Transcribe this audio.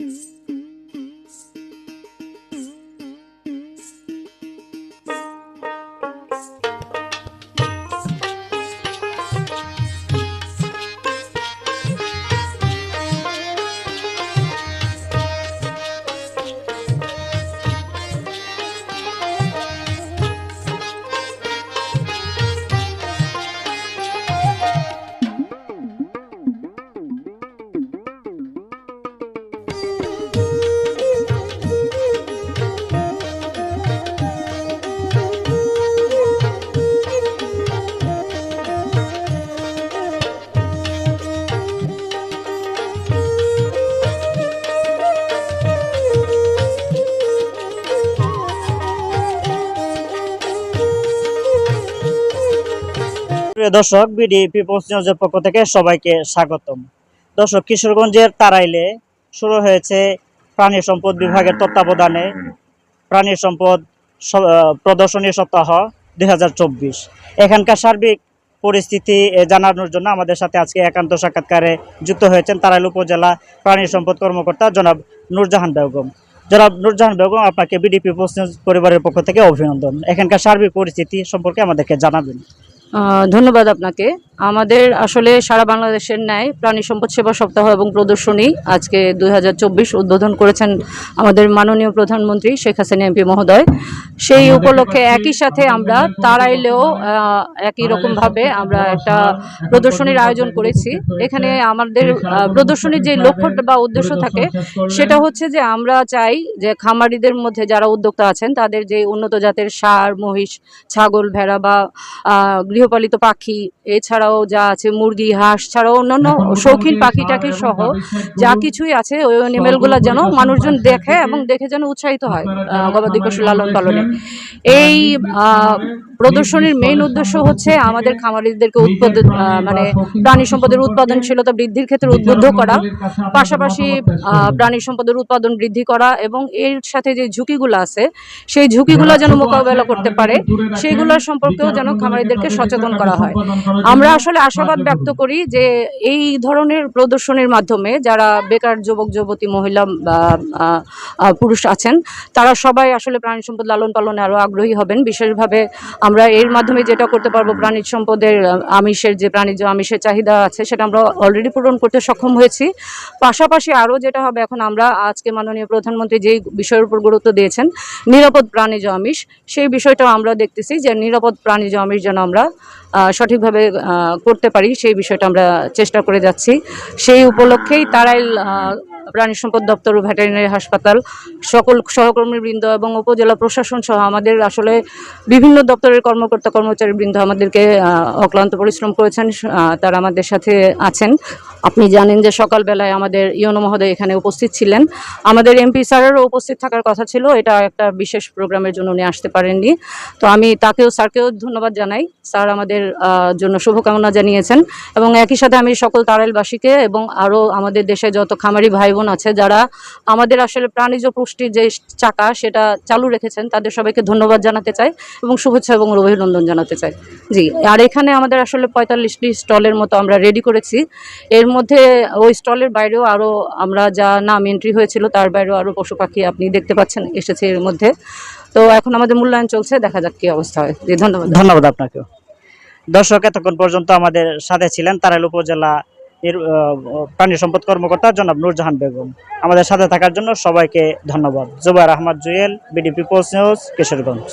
Mm-hmm. প্রিয় দর্শক BD people's নিউজের পক্ষ থেকে সবাইকে স্বাগতম। দর্শক, কিশোরগঞ্জের তারাইলে শুরু হয়েছে প্রাণী সম্পদ বিভাগের তত্ত্বাবধানে প্রাণী সম্পদ প্রদর্শনী সপ্তাহ দু হাজার চব্বিশ। এখানকার সার্বিক পরিস্থিতি জানানোর জন্য আমাদের সাথে আজকে একান্ত সাক্ষাৎকারে যুক্ত হয়েছেন তারাইল উপজেলা প্রাণী সম্পদ কর্মকর্তা জনাব নূরজাহান বেগম। জনাব নূরজাহান বেগম, আপনাকে বিডি পিপলস নিউজ পরিবারের পক্ষ থেকে অভিনন্দন। এখানকার সার্বিক পরিস্থিতি সম্পর্কে আমাদেরকে জানাবেন। ধন্যবাদ আপনাকে। আমাদের আসলে সারা বাংলাদেশের ন্যায় প্রাণী সম্পদ সেবা সপ্তাহ এবং প্রদর্শনী আজকে দুই হাজার চব্বিশ উদ্বোধন করেছেন আমাদের মাননীয় প্রধানমন্ত্রী শেখ হাসিনা এমপি মহোদয়। সেই উপলক্ষে একই সাথে আমরা তারাইলেও একই রকমভাবে আমরা একটা প্রদর্শনীর আয়োজন করেছি। এখানে আমাদের প্রদর্শনীর যে লক্ষ্য বা উদ্দেশ্য থাকে সেটা হচ্ছে যে আমরা চাই যে খামারিদের মধ্যে যারা উদ্যোক্তা আছেন তাদের যে উন্নত জাতের সার মহিষ ছাগল ভেড়া বা গৃহপালিত পাখি এছাড়াও যা আছে মুরগি হাঁস ছাড়াও অন্যান্য শৌখিন পাখিটাকে সহ যা কিছুই আছে ওই অ্যানিমেলগুলো যেন মানুষজন দেখে এবং দেখে যেন উৎসাহিত হয় আহ, গবাদি পশু লালন পালনে। এই আহ, প্রদর্শনীর মেইন উদ্দেশ্য হচ্ছে আমাদের খামারিদেরকে উৎপাদন মানে প্রাণী সম্পদের উৎপাদনশীলতা বৃদ্ধির ক্ষেত্রে উদ্বুদ্ধ করা, পাশাপাশি প্রাণী সম্পদের উৎপাদন বৃদ্ধি করা এবং এর সাথে যে ঝুঁকিগুলো আছে, সেই ঝুঁকিগুলো যেন মোকাবেলা করতে পারে সেইগুলোর সম্পর্কেও যেন খামারিদেরকে সচেতন করা হয়। আমরা আসলে আশাবাদ ব্যক্ত করি যে এই ধরনের প্রদর্শনীর মাধ্যমে যারা বেকার যুবক, যুবতী, মহিলা পুরুষ আছেন, তারা সবাই আসলে প্রাণী সম্পদ লালন পালনে আরও আগ্রহী হবেন। বিশেষভাবে আমরা এর মাধ্যমে যেটা করতে পারব প্রাণী সম্পদের আমিষের যে প্রাণীজ আমিষের চাহিদা আছে সেটা আমরা অলরেডি পূরণ করতে সক্ষম হয়েছি। পাশাপাশি আরও যেটা হবে এখন আমরা আজকে মাননীয় প্রধানমন্ত্রী যেই বিষয়ের উপর গুরুত্ব দিয়েছেন নিরাপদ প্রাণীজ আমিষ সেই বিষয়টাও আমরা দেখতেছি যে নিরাপদ প্রাণীজ আমিষ যেন আমরা সঠিকভাবে করতে পারি সেই বিষয়টা আমরা চেষ্টা করে যাচ্ছি। সেই উপলক্ষেই তারাইল আহ, প্রাণী সম্পদ দপ্তর ও ভেটেরিনারি হাসপাতাল, সকল সহকর্মীবৃন্দ এবং উপজেলা প্রশাসন সহ আমাদের আসলে বিভিন্ন দপ্তরের কর্মকর্তা কর্মচারীবৃন্দ আমাদেরকে অক্লান্ত পরিশ্রম করেছেন তারা আমাদের সাথে আছেন। আপনি জানেন যে সকালবেলায় আমাদের ইয়নো মহোদয় এখানে উপস্থিত ছিলেন। আমাদের এমপি স্যারেরও উপস্থিত থাকার কথা ছিল, এটা একটা বিশেষ প্রোগ্রামের জন্য উনি আসতে পারেননি। তো আমি তাকেও, স্যারকেও ধন্যবাদ জানাই। স্যার আমাদের জন্য শুভকামনা জানিয়েছেন এবং একই সাথে আমি সকল তারাইলবাসীকে এবং আরও আমাদের দেশে যত খামারি ভাই বোন আছে, যারা আমাদের আসলে প্রাণীজ পুষ্টির যে চাকা সেটা চালু রেখেছেন, তাদের সবাইকে ধন্যবাদ জানাতে চাই এবং শুভেচ্ছা এবং অভিনন্দন জানাতে চাই। জি, আর এখানে আমাদের আসলে পঁয়তাল্লিশটি স্টলের মতো আমরা রেডি করেছি। এর মধ্যে ওই স্টলের বাইরেও আরও আমরা যা নাম এন্ট্রি হয়েছিল তার বাইরেও আরও পশু পাখি আপনি দেখতে পাচ্ছেন এসেছে এর মধ্যে। তো এখন আমাদের মূল্যায়ন চলছে দেখা যাক কি অবস্থা হয়। ধন্যবাদ। ধন্যবাদ আপনাকেও। দর্শক এতক্ষণ পর্যন্ত আমাদের সাথে ছিলেন তারাইল উপজেলা আহ, প্রাণী সম্পদ কর্মকর্তা জনাব নূরজাহান বেগম। আমাদের সাথে থাকার জন্য সবাইকে ধন্যবাদ। Jubair Ahmed Jewel BD people's news Kishoreganj.